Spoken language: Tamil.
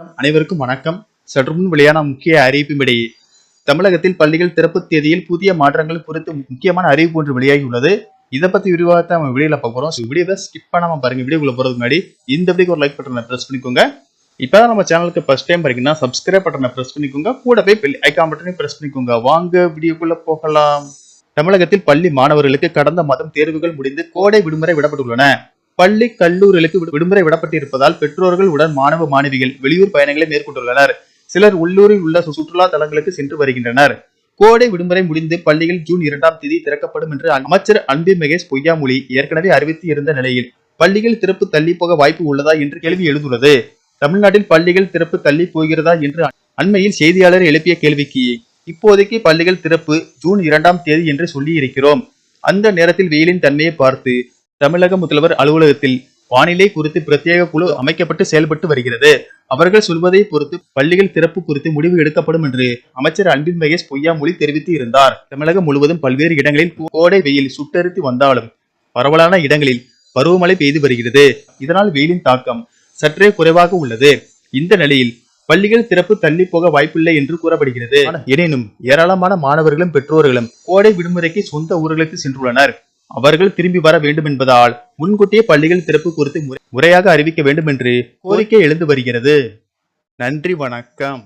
அனைவருக்கும் வணக்கம். சற்று முன் வெளியான முக்கிய அறிவிப்பின்படி தமிழகத்தில் பள்ளிகள் திறப்பு தேதியில் புதிய மாற்றங்கள் குறித்து முக்கியமான அறிவிப்பு ஒன்று வெளியாகியுள்ளது. இதை பத்தி விரிவாகத்தை நம்ம வீடியோல பார்க்க போறோம். வீடியோவை ஸ்கிப் பண்ணாம பாருங்க. வீடியோக்குள்ள போறதுக்கு முன்னாடி இந்த வீடியோக்கு ஒரு லைக் பட்டனை பிரஸ் பண்ணிக்கோங்க. இப்பதான் நம்ம சேனலுக்கு ஃபர்ஸ்ட் டைம் பாருங்கன்னா சப்ஸ்கிரைப் பட்டனை பிரஸ் பண்ணிக்கோங்க. கூட போய் ஐக்கான் பட்டனை பிரஸ் பண்ணிக்கோங்க. வாங்க வீடியோக்குள்ள போகலாம். தமிழகத்தில் பள்ளி மாணவர்களுக்கு கடந்த மாதம் தேர்வுகள் முடிந்து கோடை விடுமுறை விடப்பட்டுள்ளன. பள்ளி கல்லூரிகளுக்கு விடுமுறை விடப்பட்டிருப்பதால் பெற்றோர்கள் உடன் மாணவ மாணவிகள் வெளியூர் பயணங்களை மேற்கொண்டுள்ளனர். சிலர் உள்ளூரில் உள்ள சுற்றுலா தலங்களுக்கு சென்று வருகின்றனர். கோடை விடுமுறை முடிந்து பள்ளிகள் ஜூன் இரண்டாம் தேதி திறக்கப்படும் என்று அமைச்சர் அன்பில் மகேஷ் பொய்யாமொழி ஏற்கனவே அறிவித்து இருந்த நிலையில் பள்ளிகள் திறப்பு தள்ளி போக வாய்ப்பு உள்ளதா என்று கேள்வி எழுந்துள்ளது. தமிழ்நாட்டில் பள்ளிகள் திறப்பு தள்ளி போகிறதா என்று அண்மையில் செய்தியாளர் எழுப்பிய கேள்விக்கு இப்போதைக்கு பள்ளிகள் திறப்பு ஜூன் இரண்டாம் தேதி என்று சொல்லி இருக்கிறோம் அந்த நேரத்தில் வெயிலின் தன்மையை பார்த்து தமிழக முதல்வர் அலுவலகத்தில் வானிலை குறித்து பிரத்யேக குழு அமைக்கப்பட்டு செயல்பட்டு வருகிறது. அவர்கள் சொல்வதை பொறுத்து பள்ளிகள் திறப்பு குறித்து முடிவு எடுக்கப்படும் என்று அமைச்சர் அன்பின் மகேஷ் பொய்யாமொழி தெரிவித்து இருந்தார். தமிழகம் முழுவதும் பல்வேறு இடங்களில் கோடை வெயில் சுட்டரித்து வந்தாலும் பரவலான இடங்களில் பருவமழை பெய்து வருகிறது. இதனால் வெயிலின் தாக்கம் சற்றே குறைவாக உள்ளது. இந்த நிலையில் பள்ளிகள் திறப்பு தள்ளி போக வாய்ப்பில்லை என்று கூறப்படுகிறது. எனினும் ஏராளமான மாணவர்களும் பெற்றோர்களும் கோடை விடுமுறைக்கு சொந்த ஊர்களுக்கு சென்றுள்ளனர். அவர்கள் திரும்பி வர வேண்டும் என்பதால் முன்கூட்டியே பள்ளிகள் திறப்பு குறித்து முறையாக அறிவிக்க வேண்டும் என்று கோரிக்கை எழுந்து வருகிறது. நன்றி வணக்கம்.